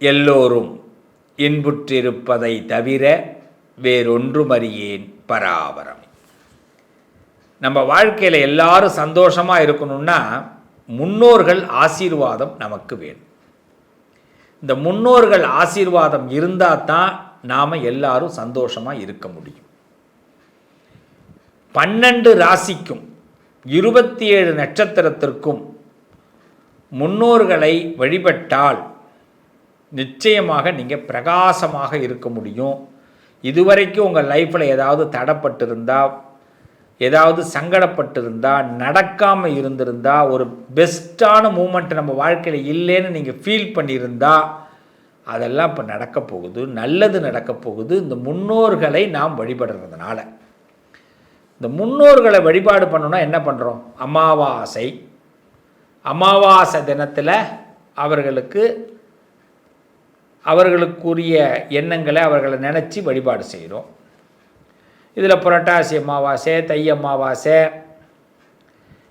எல்லோரும் இன்புற்றிருப்பதை தவிர வேறொன்றுமறியேன் பராபரம். நம்ம வாழ்க்கையில் எல்லாரும் சந்தோஷமாக இருக்கணும்னா முன்னோர்கள் ஆசீர்வாதம் நமக்கு வேணும். இந்த முன்னோர்கள் ஆசீர்வாதம் இருந்தால் தான் நாம் எல்லாரும் சந்தோஷமாக இருக்க முடியும். பன்னெண்டு ராசிக்கும் இருபத்தி ஏழு நட்சத்திரத்திற்கும் முன்னோர்களை வழிபட்டால் நிச்சயமாக நீங்கள் பிரகாசமாக இருக்க முடியும். இதுவரைக்கும் உங்கள் லைஃப்பில் ஏதாவது தடப்பட்டிருந்தால் ஏதாவது சங்கடப்பட்டிருந்தா நடக்காமல் இருந்திருந்தா ஒரு பெஸ்ட்டான மூமெண்ட் நம்ம வாழ்க்கையில் இல்லைன்னு நீங்கள் ஃபீல் பண்ணியிருந்தா அதெல்லாம் இப்போ நடக்க போகுது. நல்லது நடக்க போகுது. இந்த முன்னோர்களை நாம் வழிபடுறதுனால. இந்த முன்னோர்களை வழிபாடு பண்ணணும்னா என்ன பண்ணுறோம் அமாவாசை. அமாவாசை தினத்தில் அவர்களுக்கு அவர்களுக்குரிய எண்ணங்களை அவர்களை நினச்சி வழிபாடு செய்கிறோம் இதில் புரட்டாசி அமாவாசை தை அமாவாசை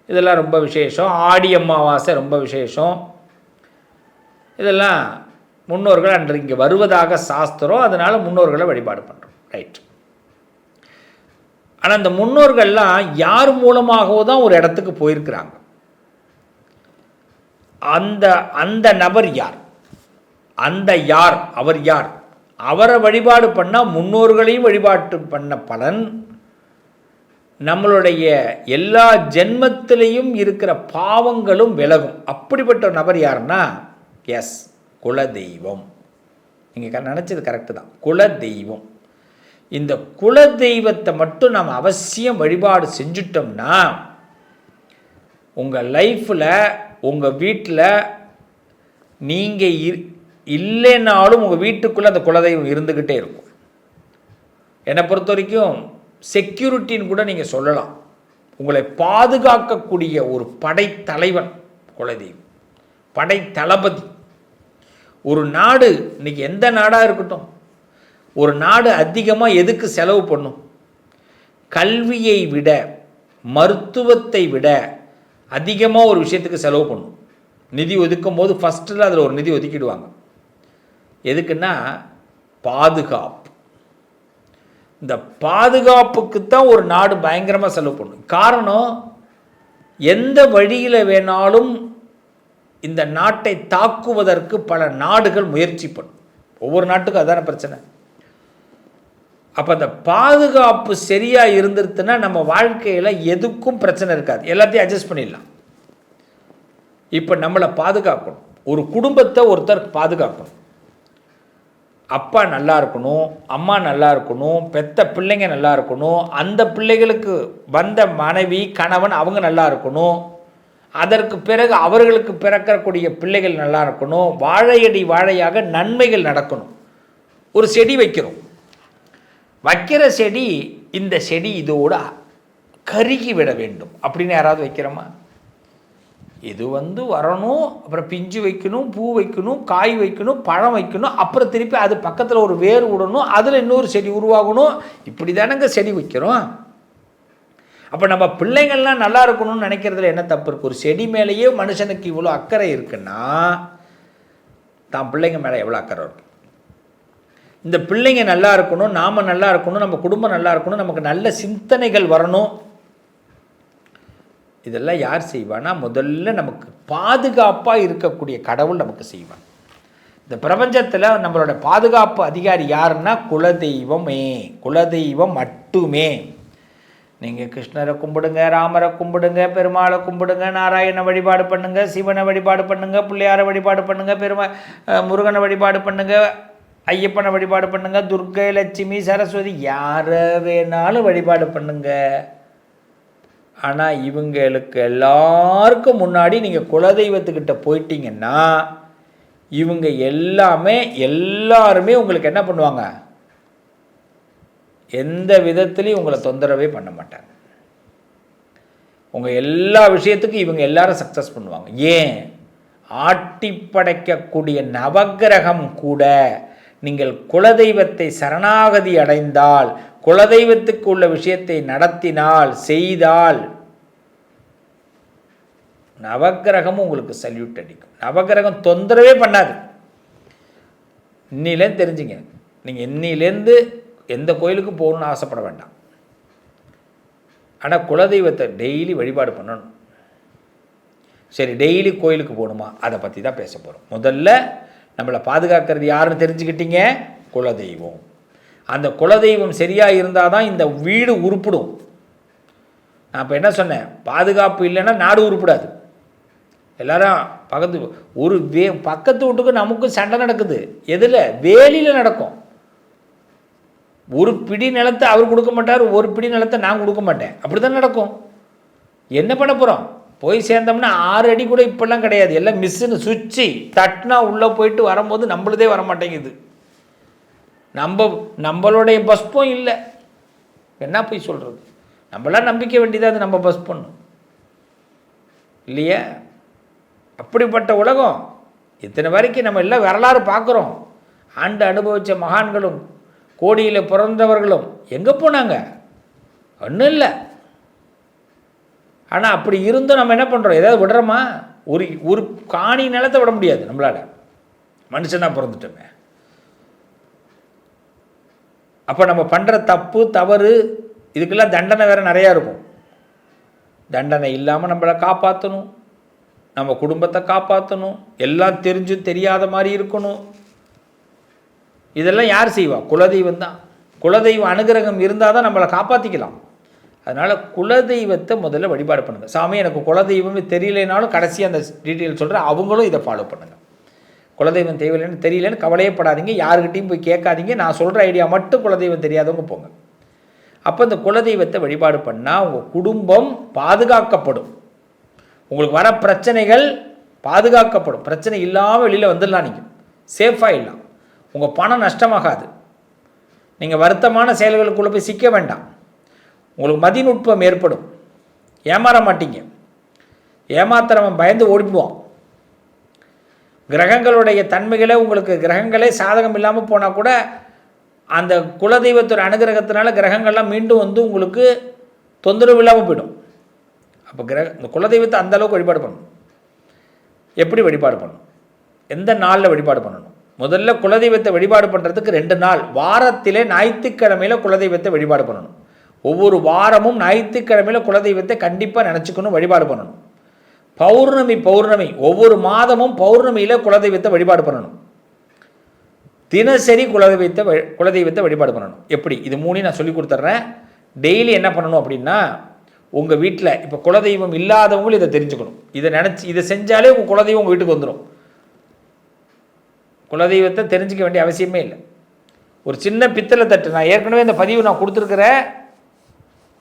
இதெல்லாம் ரொம்ப விசேஷம். ஆடி அமாவாசை ரொம்ப விசேஷம். இதெல்லாம் முன்னோர்கள் அன்று இங்கே வருவதாக சாஸ்திரம் அதனால் முன்னோர்களை வழிபாடு பண்ணுறோம் ரைட். ஆனால் அந்த முன்னோர்கள்லாம் யார் மூலமாகவோ தான் ஒரு இடத்துக்கு போயிருக்கிறாங்க. அந்த அந்த நபர் யார்? அந்த யார் அவர் யார்? அவரை வழிபாடு பண்ணால் முன்னோர்களையும் வழிபாட்டு பண்ண பலன் நம்மளுடைய எல்லா ஜென்மத்திலையும் இருக்கிற பாவங்களும் விலகும். அப்படிப்பட்ட நபர் யாருன்னா? எஸ் குலதெய்வம். நீங்கள் நினச்சது கரெக்டு தான். குலதெய்வம். இந்த குலதெய்வத்தை மட்டும் நாம் அவசியம் வழிபாடு செஞ்சுட்டோம்னா உங்கள் லைஃப்பில் உங்கள் வீட்டில் நீங்கள் இல்லைன்னாலும் உங்கள் வீட்டுக்குள்ளே அந்த குலதெய்வம் இருந்துக்கிட்டே இருக்கும். என்னை பொறுத்த வரைக்கும் செக்யூரிட்டின்னு கூட நீங்கள் சொல்லலாம். உங்களை பாதுகாக்கக்கூடிய ஒரு படைத்தலைவன் குலதெய்வம். படை தளபதி ஒரு நாடு இன்னைக்கு எந்த நாடாக இருக்கட்டும். ஒரு நாடு அதிகமாக எதுக்கு செலவு பண்ணும்? கல்வியை விட மருத்துவத்தை விட அதிகமாக ஒரு விஷயத்துக்கு செலவு பண்ணும். நிதி ஒதுக்கும் போது ஃபஸ்ட்டில் அதில் ஒரு நிதி ஒதுக்கிடுவாங்க. எதுக்குன்னா பாதுகாப்பு. இந்த பாதுகாப்புக்கு தான் ஒரு நாடு பயங்கரமாக செலவு பண்ணும். காரணம் எந்த வழியில் வேணாலும் இந்த நாட்டை தாக்குவதற்கு பல நாடுகள் முயற்சி பண்ணும் ஒவ்வொரு நாட்டுக்கும் அதான பிரச்சனை. அப்போ அந்த பாதுகாப்பு சரியாக இருந்துருச்சுன்னா நம்ம வாழ்க்கையில் எதுக்கும் பிரச்சனை இருக்காது. எல்லாத்தையும் அட்ஜஸ்ட் பண்ணிடலாம். இப்போ நம்மளை பாதுகாக்கணும். ஒரு குடும்பத்தை ஒருத்தர் பாதுகாக்கணும். அப்பா நல்லா இருக்கணும் அம்மா நல்லா இருக்கணும் பெத்த பிள்ளைங்க நல்லா இருக்கணும் அந்த பிள்ளைகளுக்கு வந்த மனைவி கணவன் அவங்க நல்லா இருக்கணும் அதற்கு பிறகு அவர்களுக்கு பிறக்கக்கூடிய பிள்ளைகள் நல்லா இருக்கணும் வாழையடி வாழையாக நன்மைகள் நடக்கணும். ஒரு செடி வைக்கிறோம். வைக்கிற செடி இந்த செடி இதோடு கருகி விட வேண்டும். அப்படின்னு யாராவது வைக்கிறோமா? இது வந்து வரணும் அப்புறம் பிஞ்சு வைக்கணும் பூ வைக்கணும் காய் வைக்கணும் பழம் வைக்கணும் அப்புறம் திருப்பி அது பக்கத்தில் ஒரு வேர் விடணும் அதில் இன்னொரு செடி உருவாகணும். இப்படி தானேங்க செடி வைக்கிறோம். அப்போ நம்ம பிள்ளைங்கள்லாம் நல்லா இருக்கணும்னு நினைக்கிறதுல என்ன தப்பு இருக்குது ஒரு செடி மேலேயே மனுஷனுக்கு இவ்வளோ அக்கறை இருக்குன்னா தான் பிள்ளைங்க மேலே எவ்வளோ அக்கறை இருக்கு? இந்த பிள்ளைங்க நல்லா இருக்கணும் நாம் நல்லா இருக்கணும் நம்ம குடும்பம் நல்லா இருக்கணும் நமக்கு நல்ல சிந்தனைகள் வரணும். இதெல்லாம் யார் செய்வான்னா முதல்ல நமக்கு பாதுகாப்பாக இருக்கக்கூடிய கடவுள் நமக்கு செய்வான் இந்த பிரபஞ்சத்தில் நம்மளோட பாதுகாப்பு அதிகாரி யாருன்னா குலதெய்வமே குலதெய்வம் மட்டுமே. நீங்கள் கிருஷ்ணரை கும்பிடுங்க ராமரை கும்பிடுங்க பெருமாளை கும்பிடுங்க நாராயண வழிபாடு பண்ணுங்க சிவனை வழிபாடு பண்ணுங்க பிள்ளையாரை வழிபாடு பண்ணுங்க பெருமா முருகனை வழிபாடு பண்ணுங்க ஐயப்பனை வழிபாடு பண்ணுங்க துர்கை லட்சுமி சரஸ்வதி யாரை வேணாலும் வழிபாடு பண்ணுங்க. ஆனால் இவங்களுக்கு எல்லாருக்கும் முன்னாடி நீங்கள் குலதெய்வத்துக்கிட்ட போயிட்டீங்கன்னா இவங்க எல்லாமே எல்லாருமே உங்களுக்கு என்ன பண்ணுவாங்க? எந்த விதத்துலையும் உங்களை தொந்தரவே பண்ண மாட்டாங்க. உங்கள் எல்லா விஷயத்துக்கும் இவங்க எல்லாரும் சக்ஸஸ் பண்ணுவாங்க. ஏன்? ஆட்டி படைக்கக்கூடிய நவக்கிரகம் கூட நீங்கள் குலதெய்வத்தை சரணாகதி அடைந்தால் குலதெய்வத்துக்கு உள்ள விஷயத்தை நடத்தினால் செய்தால் நவக்கிரகமும் உங்களுக்கு சல்யூட் அடிக்கும். நவக்கிரகம் தொந்தரவே பண்ணாது. இன்னிலேருந்து தெரிஞ்சுங்க. நீங்கள் இன்னிலேருந்து எந்த கோயிலுக்கு போகணும்னு ஆசைப்பட வேண்டாம். ஆனால் குலதெய்வத்தை டெய்லி வழிபாடு பண்ணணும். சரி டெய்லி கோயிலுக்கு போகணுமா? அதை பற்றி தான் பேச போகிறோம் முதல்ல நம்மளை பாதுகாக்கிறது யாருன்னு தெரிஞ்சுக்கிட்டீங்க? குலதெய்வம். அந்த குலதெய்வம் சரியாக இருந்தால் தான் இந்த வீடு உருப்பிடும். நான் இப்போ என்ன சொன்னேன்? பாதுகாப்பு இல்லைன்னா நாடு உருப்பிடாது. எல்லாரும் பக்கத்து ஒரு வே பக்கத்து வீட்டுக்கு நமக்கும் சண்டை நடக்குது. எதில்? வேலியில் நடக்கும். ஒரு பிடி நிலத்தை அவர் கொடுக்க மாட்டார் ஒரு பிடி நிலத்தை நான் கொடுக்க மாட்டேன். அப்படி தான் நடக்கும். என்ன பண்ண போகிறோம் போய் சேர்ந்தோம்னா ஆறு அடி கூட இப்போல்லாம் கிடையாது. எல்லாம் மிஸ்ஸுன்னு சுவிட்சு தட்டினா உள்ளே போயிட்டு வரும்போது நம்மளுதே வர மாட்டேங்குது நம்ம நம்மளுடைய பஸ்பும் இல்லை. என்ன போய் சொல்கிறது நம்மளாம் நம்பிக்கை வேண்டியதாக அது நம்ம பஸ் பண்ணும் இல்லையா? அப்படிப்பட்ட உலகம். இத்தனை வரைக்கும் நம்ம எல்லாம் வரலாறு பார்க்குறோம். ஆண்டு அனுபவித்த மகான்களும் கோடியில் பிறந்தவர்களும் எங்கே போனாங்க? ஒன்றும் இல்லை. ஆனால் அப்படி இருந்தும் நம்ம என்ன பண்ணுறோம் ஏதாவது விடுறோமா? ஒரு ஒரு காணி நிலத்தை விட முடியாது நம்மளால். மனுஷனாக பிறந்துட்டோமே. அப்போ நம்ம பண்ணுற தப்பு தவறு இதுக்கெல்லாம் தண்டனை வேறு நிறையா இருக்கும். தண்டனை இல்லாமல் நம்மளை காப்பாற்றணும் நம்ம குடும்பத்தை காப்பாற்றணும் எல்லாம் தெரிஞ்சும் தெரியாத மாதிரி இருக்கணும். இதெல்லாம் யார் செய்வா? குலதெய்வம் தான். குலதெய்வ அனுகிரகம் இருந்தால் தான் நம்மளை காப்பாற்றிக்கலாம் அதனால் குலதெய்வத்தை முதல்ல வழிபாடு பண்ணுங்கள் சாமி எனக்கு குலதெய்வமே தெரியலைனாலும் கடைசி அந்த டீட்டெயில் சொல்கிறேன் அவங்களும் இதை ஃபாலோ பண்ணுங்கள் குலதெய்வம் தெரியலன்னு தெரியலன்னு கவலையப்படாதீங்க. யாருக்கிட்டையும் போய் கேட்காதீங்க. நான் சொல்கிற ஐடியா மட்டும் குலதெய்வம் தெரியாதவங்க போங்க. அப்போ இந்த குலதெய்வத்தை வழிபாடு பண்ணால் உங்கள் குடும்பம் பாதுகாக்கப்படும். உங்களுக்கு வர பிரச்சனைகள் பாதுகாக்கப்படும். பிரச்சனை இல்லாமல் வெளியில் வந்துடலாம் நீங்கள் சேஃபாக இல்லாம் உங்கள் பணம் நஷ்டமாகாது. நீங்கள் வருத்தமான செயல்களுக்குள்ளே போய் சிக்க வேண்டாம். உங்களுக்கு மதிநுட்பம் ஏற்படும். ஏமாற மாட்டீங்க. ஏமாத்துறவன் பயந்து ஓடிடுவான் கிரகங்களுடைய தன்மைகளே உங்களுக்கு கிரகங்களே சாதகம் இல்லாமல் போனால் கூட அந்த குலதெய்வத்தோட அனுகிரகத்தினால கிரகங்கள்லாம் மீண்டும் வந்து உங்களுக்கு தொந்தரவு இல்லாமல் போயிடும். அப்போ கிரக இந்த குலதெய்வத்தை அந்தளவுக்கு வழிபாடு பண்ணணும். எப்படி வழிபாடு பண்ணணும்? எந்த நாளில் வழிபாடு பண்ணணும்? முதல்ல குலதெய்வத்தை வழிபாடு பண்ணுறதுக்கு ரெண்டு நாள். வாரத்திலே ஞாயிற்றுக்கிழமையில் குலதெய்வத்தை வழிபாடு பண்ணணும். ஒவ்வொரு வாரமும் ஞாயிற்றுக்கிழமையில் குலதெய்வத்தை கண்டிப்பாக நினச்சிக்கணும் வழிபாடு பண்ணணும். பௌர்ணமி பௌர்ணமி. ஒவ்வொரு மாதமும் பௌர்ணமியில் குலதெய்வத்தை வழிபாடு பண்ணணும். தினசரி குலதெய்வத்தை குலதெய்வத்தை வழிபாடு பண்ணணும். எப்படி? இது மூணையும் நான் சொல்லி கொடுத்துட்றேன். டெய்லி என்ன பண்ணணும் அப்படின்னா உங்கள் வீட்டில் இப்போ குலதெய்வம் இல்லாதவங்களும் இதை தெரிஞ்சுக்கணும். இதை நினச்சி இதை செஞ்சாலே உங்கள் குலதெய்வம் உங்கள் வீட்டுக்கு வந்துடும் குலதெய்வத்தை தெரிஞ்சிக்க வேண்டிய அவசியமே இல்லை. ஒரு சின்ன பித்தளை தட்டு நான் ஏற்கனவே இந்த பதிவு நான் கொடுத்துருக்குறேன்.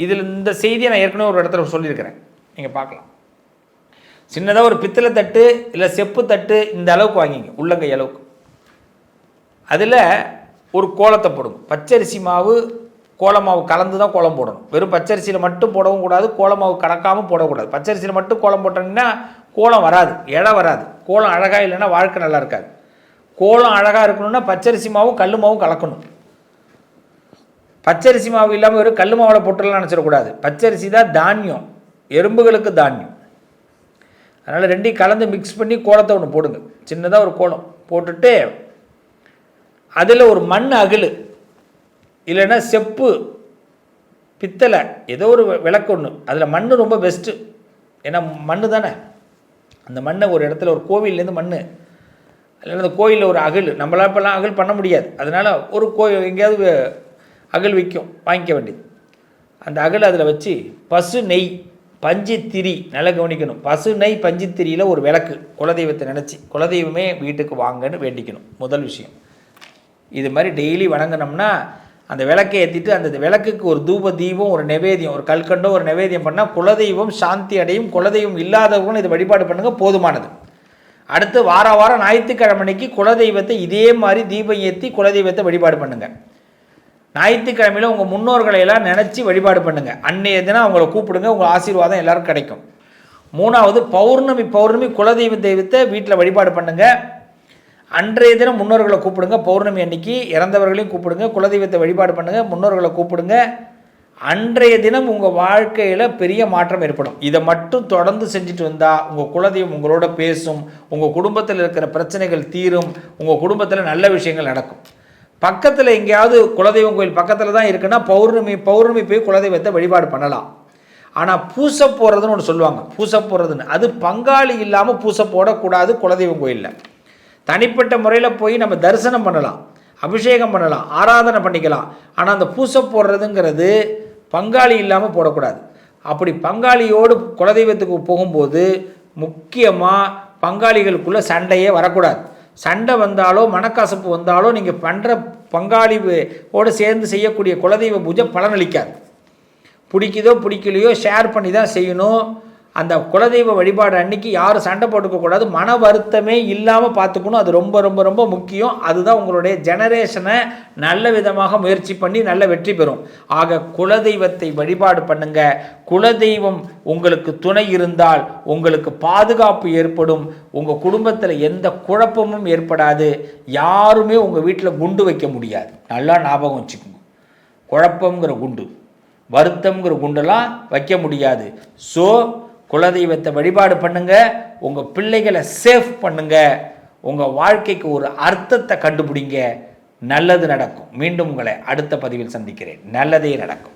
இதில் இந்த செய்தியை நான் ஏற்கனவே ஒரு இடத்துல சொல்லியிருக்கிறேன். நீங்கள் பார்க்கலாம். சின்னதாக ஒரு பித்தளை தட்டு இல்லை செப்பு தட்டு இந்த அளவுக்கு வாங்கிங்க உள்ளங்கை அளவுக்கு. அதில் ஒரு கோலத்தை போடுங்க. பச்சரிசி மாவு கோலமாவு கலந்து தான் கோலம் போடணும். வெறும் பச்சரிசியில் மட்டும் போடவும் கூடாது கோலமாவு கலக்காமல் போடக்கூடாது பச்சரிசியில் மட்டும் கோலம் போட்டோங்கன்னா கோலம் வராது இடம் வராது. கோலம் அழகாக இல்லைன்னா வாழ்க்கை நல்லா இருக்காது. கோலம் அழகாக இருக்கணும்னா பச்சரிசி மாவும் கல் மாவும் கலக்கணும். பச்சரிசி மாவு இல்லாமல் வெறும் கல் மாவில் போட்டுடலாம் நினச்சிடக்கூடாது. பச்சரிசி தான் தானியம். எறும்புகளுக்கு தானியம். அதனால் ரெண்டையும் கலந்து மிக்ஸ் பண்ணி கோலத்தை ஒன்று போடுங்க. சின்னதாக ஒரு கோலம். போட்டுட்டு அதில் ஒரு மண் அகில் இல்லைன்னா செப்பு பித்தளை ஏதோ ஒரு விளக்கு ஒன்று அதில் மண் ரொம்ப பெஸ்ட்டு ஏன்னா மண் தானே? அந்த மண்ணை ஒரு இடத்துல ஒரு கோவில்லேருந்து மண் இல்லைன்னா அந்த கோயிலில் ஒரு அகல். நம்மளால் இப்போல்லாம் அகல் பண்ண முடியாது. அதனால் ஒரு கோயில் எங்கேயாவது அகல் விற்கும். வாங்கிக்க வேண்டியது. அந்த அகல் அதில் வச்சு பசு நெய் பஞ்சுத்திரி நல்லா கவனிக்கணும். பசு நெய் ஒரு விளக்கு. குலதெய்வத்தை நினச்சி குலதெய்வமே வீட்டுக்கு வாங்கன்னு வேண்டிக்கணும். முதல் விஷயம். இது மாதிரி டெய்லி வணங்கினோம்னா அந்த விளக்கை ஏற்றிட்டு அந்த விளக்குக்கு ஒரு தூப தீபம் ஒரு நிவேதியம் ஒரு கல்கண்டோ ஒரு நெவேதியம் பண்ணால் குலதெய்வம் சாந்தி அடையும் குலதெய்வம் இல்லாதவங்களும் இதை வழிபாடு பண்ணுங்க போதுமானது. அடுத்து வார வாரம் ஞாயிற்றுக்கிழமைக்கு குலதெய்வத்தை இதே மாதிரி தீபம் ஏற்றி குலதெய்வத்தை வழிபாடு பண்ணுங்கள் ஞாயிற்றுக்கிழமையில் உங்கள் முன்னோர்களை எல்லாம் நினச்சி வழிபாடு பண்ணுங்கள் அன்னைய தினம் அவங்கள கூப்பிடுங்க உங்கள் ஆசீர்வாதம் எல்லாரும் கிடைக்கும். மூணாவது பௌர்ணமி பௌர்ணமி குலதெய்வ தெய்வத்தை வீட்டில் வழிபாடு பண்ணுங்கள் அன்றைய தினம் முன்னோர்களை கூப்பிடுங்க பௌர்ணமி அன்னைக்கு இறந்தவர்களையும் கூப்பிடுங்க குலதெய்வத்தை வழிபாடு பண்ணுங்க முன்னோர்களை கூப்பிடுங்க. அன்றைய தினம் உங்கள் வாழ்க்கையில் பெரிய மாற்றம் ஏற்படும். இதை மட்டும் தொடர்ந்து செஞ்சுட்டு வந்தால் உங்கள் குலதெய்வம் உங்களோட பேசும் உங்கள் குடும்பத்தில் இருக்கிற பிரச்சனைகள் தீரும் உங்கள் குடும்பத்தில் நல்ல விஷயங்கள் நடக்கும். பக்கத்தில் எங்கேயாவது குலதெய்வம் கோயில் பக்கத்தில் தான் இருக்குன்னா பௌர்ணமி பௌர்ணமி போய் குலதெய்வத்தை வழிபாடு பண்ணலாம். ஆனால் பூச போடுறதுன்னு ஒன்று சொல்லுவாங்க. பூச போடுறதுன்னு அது பங்காளி இல்லாமல் பூச போடக்கூடாது குலதெய்வம் கோயிலில். தனிப்பட்ட முறையில் போய் நம்ம தரிசனம் பண்ணலாம். அபிஷேகம் பண்ணலாம். ஆராதனை பண்ணிக்கலாம். ஆனால் அந்த பூச போடுறதுங்கிறது பங்காளி இல்லாமல் போடக்கூடாது. அப்படி பங்காளியோடு குலதெய்வத்துக்கு போகும்போது முக்கியமாக பங்காளிகளுக்குள்ளே சண்டையே வரக்கூடாது. சண்டை வந்தாலோ மனக்கசப்பு வந்தாலோ நீங்கள் பண்ணுற பங்காளிவோடு சேர்ந்து செய்யக்கூடிய குலதெய்வ பூஜை பலனளிக்காது. பிடிக்குதோ பிடிக்கலையோ ஷேர் பண்ணி தான் செய்யணும். அந்த குலதெய்வ வழிபாடு அன்னைக்கு யாரும் சண்டை போட்டுக்கக்கூடாது மன வருத்தமே இல்லாமல் பார்த்துக்கணும். அது ரொம்ப ரொம்ப ரொம்ப முக்கியம். அதுதான் உங்களுடைய ஜெனரேஷனை நல்ல விதமாக முயற்சி பண்ணி நல்ல வெற்றி பெறும். ஆக குலதெய்வத்தை வழிபாடு பண்ணுங்க. குலதெய்வம் உங்களுக்கு துணை இருந்தால் உங்களுக்கு பாதுகாப்பு ஏற்படும். உங்கள் குடும்பத்தில் எந்த குழப்பமும் ஏற்படாது. யாருமே உங்கள் வீட்டில் குண்டு வைக்க முடியாது. நல்லா ஞாபகம் வச்சுக்கோங்க. குழப்பங்கிற குண்டு வருத்தம்ங்கிற குண்டெல்லாம் வைக்க முடியாது. ஸோ குலதெய்வத்தை வழிபாடு பண்ணுங்க உங்கள் பிள்ளைகளை சேஃப் பண்ணுங்க உங்கள் வாழ்க்கைக்கு ஒரு அர்த்தத்தை கண்டுபிடிங்க. நல்லது நடக்கும். மீண்டும் உங்களை அடுத்த பதிவில் சந்திக்கிறேன். நல்லதே நடக்கும்.